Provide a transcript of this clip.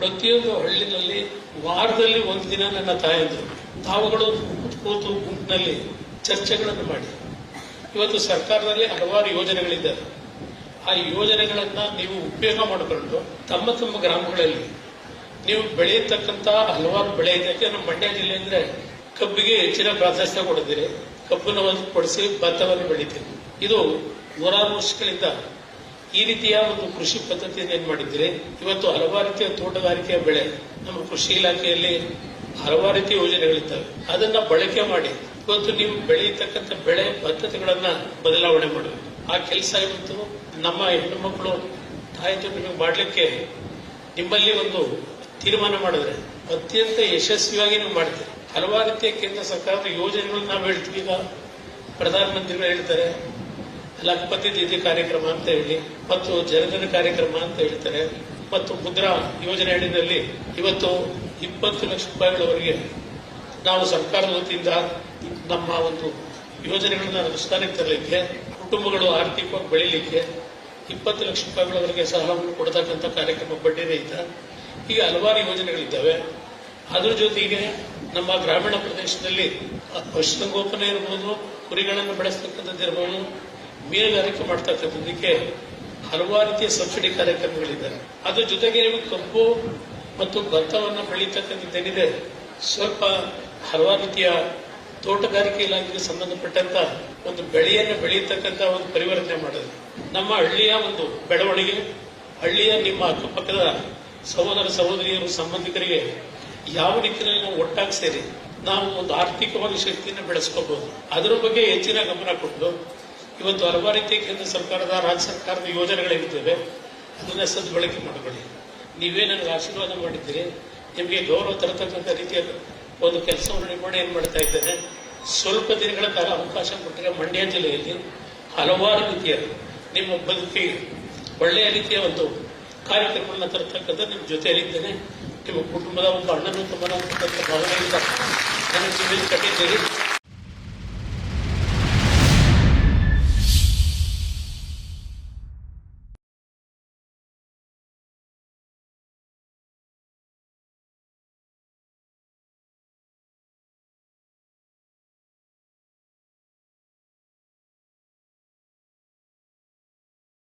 ಪ್ರತಿಯೊಂದು ಹಳ್ಳಿನಲ್ಲಿ ವಾರದಲ್ಲಿ ಒಂದು ದಿನ ನನ್ನ ತಾಯಂದರು. ತಾವುಗಳು ಕೂತು ಗುಂಪಿನಲ್ಲಿ ಚರ್ಚೆಗಳನ್ನು ಮಾಡಿ. ಇವತ್ತು ಸರ್ಕಾರದಲ್ಲಿ ಹಲವಾರು ಯೋಜನೆಗಳಿದ್ದಾರೆ ಆ ಯೋಜನೆಗಳನ್ನ ನೀವು ಉಪಯೋಗ ಮಾಡಿಕೊಂಡು ತಮ್ಮ ತಮ್ಮ ಗ್ರಾಮಗಳಲ್ಲಿ ನೀವು ಬೆಳೆಯತಕ್ಕಂತ ಹಲವಾರು ಬೆಳೆ ಇದೆ. ನಮ್ಮ ಮಂಡ್ಯ ಜಿಲ್ಲೆ ಅಂದ್ರೆ ಕಬ್ಬಿಗೆ ಹೆಚ್ಚಿನ ಪ್ರಾಶಸ್ತ್ಯ ಕೊಡಿದ್ದೀರಿ ಕಬ್ಬನ್ನು ಕೊಡಿಸಿ ಭತ್ತವನ್ನು ಬೆಳಿತೀರಿ ಇದು ನೂರಾರು ವರ್ಷಗಳಿಂದ ಈ ರೀತಿಯ ಒಂದು ಕೃಷಿ ಪದ್ಧತಿಯನ್ನು ಏನ್ ಮಾಡಿದ್ರೆ, ಇವತ್ತು ಹಲವಾರು ರೀತಿಯ ತೋಟಗಾರಿಕೆಯ ಬೆಳೆ, ನಮ್ಮ ಕೃಷಿ ಇಲಾಖೆಯಲ್ಲಿ ಹಲವಾರು ರೀತಿಯ ಯೋಜನೆಗಳಿದ್ದಾವೆ. ಅದನ್ನ ಬಳಕೆ ಮಾಡಿ ಇವತ್ತು ನೀವು ಬೆಳೆಯತಕ್ಕಂಥ ಬೆಳೆ ಪದ್ಧತಿಗಳನ್ನ ಬದಲಾವಣೆ ಮಾಡಬೇಕು. ಆ ಕೆಲಸ ಇವತ್ತು ನಮ್ಮ ಹೆಣ್ಣು ಮಕ್ಕಳು ತಾಯಿ ತೋಟಗಳು ಮಾಡಲಿಕ್ಕೆ ನಿಮ್ಮಲ್ಲಿ ಒಂದು ತೀರ್ಮಾನ ಮಾಡಿದ್ರೆ ಅತ್ಯಂತ ಯಶಸ್ವಿಯಾಗಿ ನೀವು ಮಾಡ್ತೀರಿ. ಹಲವಾರು ರೀತಿಯ ಕೇಂದ್ರ ಸರ್ಕಾರದ ಯೋಜನೆಗಳು ನಾವು ಹೇಳ್ತೀವಿ ಈಗ. ಪ್ರಧಾನಮಂತ್ರಿಗಳು ಹೇಳ್ತಾರೆ ಲಖಪತಿ ದೀದಿ ಕಾರ್ಯಕ್ರಮ ಅಂತ ಹೇಳಿ, ಮತ್ತು ಜನಧನ ಕಾರ್ಯಕ್ರಮ ಅಂತ ಹೇಳ್ತಾರೆ, ಮತ್ತು ಮುದ್ರಾ ಯೋಜನೆ ಅಡಿನಲ್ಲಿ ಇವತ್ತು ಇಪ್ಪತ್ತು ಲಕ್ಷ ರೂಪಾಯಿಗಳವರೆಗೆ ನಾವು ಸರ್ಕಾರದ ವತಿಯಿಂದ ನಮ್ಮ ಒಂದು ಯೋಜನೆಗಳನ್ನ ಅನುಷ್ಠಾನಕ್ಕೆ ತರಲಿಕ್ಕೆ, ಕುಟುಂಬಗಳು ಆರ್ಥಿಕವಾಗಿ ಬೆಳೀಲಿಕ್ಕೆ ಇಪ್ಪತ್ತು ಲಕ್ಷ ರೂಪಾಯಿಗಳವರೆಗೆ ಸಾಲವನ್ನು ಕೊಡತಕ್ಕಂಥ ಕಾರ್ಯಕ್ರಮ ಬಡ್ಡಿ ರಹಿತ ಹೀಗೆ ಹಲವಾರು ಯೋಜನೆಗಳಿದ್ದಾವೆ. ಅದ್ರ ಜೊತೆಗೆ ನಮ್ಮ ಗ್ರಾಮೀಣ ಪ್ರದೇಶದಲ್ಲಿ ಪಶುಸಂಗೋಪನೆ ಇರ್ಬೋದು, ಕುರಿಗಳನ್ನು ಬೆಳೆಸ್ತಕ್ಕಂಥದ್ದು ಇರ್ಬೋದು ಮೀನುಗಾರಿಕೆ ಮಾಡ್ತಕ್ಕಂಥದ್ದಕ್ಕೆ ಹಲವಾರು ರೀತಿಯ ಸಬ್ಸಿಡಿ ಕಾರ್ಯಕ್ರಮಗಳಿದ್ದಾವೆ. ಅದ್ರ ಜೊತೆಗೆ ನೀವು ಕಬ್ಬು ಮತ್ತು ಭತ್ತವನ್ನು ಬೆಳೀತಕ್ಕಂಥದ್ದೇನಿದೆ, ಸ್ವಲ್ಪ ಹಲವಾರು ರೀತಿಯ ತೋಟಗಾರಿಕೆ ಇಲಾಖೆಗೆ ಸಂಬಂಧಪಟ್ಟಂತ ಒಂದು ಬೆಳೆಯನ್ನು ಬೆಳೆಯತಕ್ಕಂತ ಒಂದು ಪರಿವರ್ತನೆ ಮಾಡೋದು ನಮ್ಮ ಹಳ್ಳಿಯ ಒಂದು ಬೆಳವಣಿಗೆ, ಹಳ್ಳಿಯ ನಿಮ್ಮ ಅಕ್ಕಪಕ್ಕದ ಸಹೋದರ ಸಹೋದರಿಯರು ಸಂಬಂಧಿಕರಿಗೆ ಯಾವ ರೀತಿಯಲ್ಲಿ ನಾವು ಒಟ್ಟಾಗಿ ಸೇರಿ ನಾವು ಒಂದು ಆರ್ಥಿಕವಾಗಿ ಶಕ್ತಿಯನ್ನು ಬೆಳೆಸ್ಕೋಬಹುದು ಅದರ ಬಗ್ಗೆ ಹೆಚ್ಚಿನ ಗಮನ ಕೊಟ್ಟು ಇವತ್ತು ಹಲವಾರು ರೀತಿಯ ಕೇಂದ್ರ ಸರ್ಕಾರದ ರಾಜ್ಯ ಸರ್ಕಾರದ ಯೋಜನೆಗಳಿರ್ತವೆ ಅದನ್ನ ಸದ್ಬಳಕೆ ಮಾಡಿಕೊಳ್ಳಿ. ನೀವೇ ನನಗೆ ಆಶೀರ್ವಾದ ಮಾಡಿದ್ದೀರಿ, ನಿಮಗೆ ಗೌರವ ತರತಕ್ಕಂಥ ರೀತಿಯ ಒಂದು ಕೆಲಸವನ್ನು ನಿರ್ಮಾಣ ಏನು ಮಾಡ್ತಾ ಇದ್ದೇನೆ, ಸ್ವಲ್ಪ ದಿನಗಳ ಕಾಲ ಅವಕಾಶ ಕೊಟ್ಟರೆ ಮಂಡ್ಯ ಜಿಲ್ಲೆಯಲ್ಲಿ ಹಲವಾರು ರೀತಿಯ ನಿಮ್ಮ ಬದುಕಿಗೆ ಒಳ್ಳೆಯ ರೀತಿಯ ಒಂದು ಕಾರ್ಯಕ್ರಮಗಳನ್ನ ತರತಕ್ಕಂಥ ನಿಮ್ಮ ಜೊತೆಯಲ್ಲಿದ್ದೇನೆ. ನಿಮ್ಮ ಕುಟುಂಬದ ಒಂದು ಅಣ್ಣನ ತಮ್ಮನ ಭಾವನೆಯಿಂದ ನನಗೆ ಕಟ್ಟಿದ್ದೀರಿ.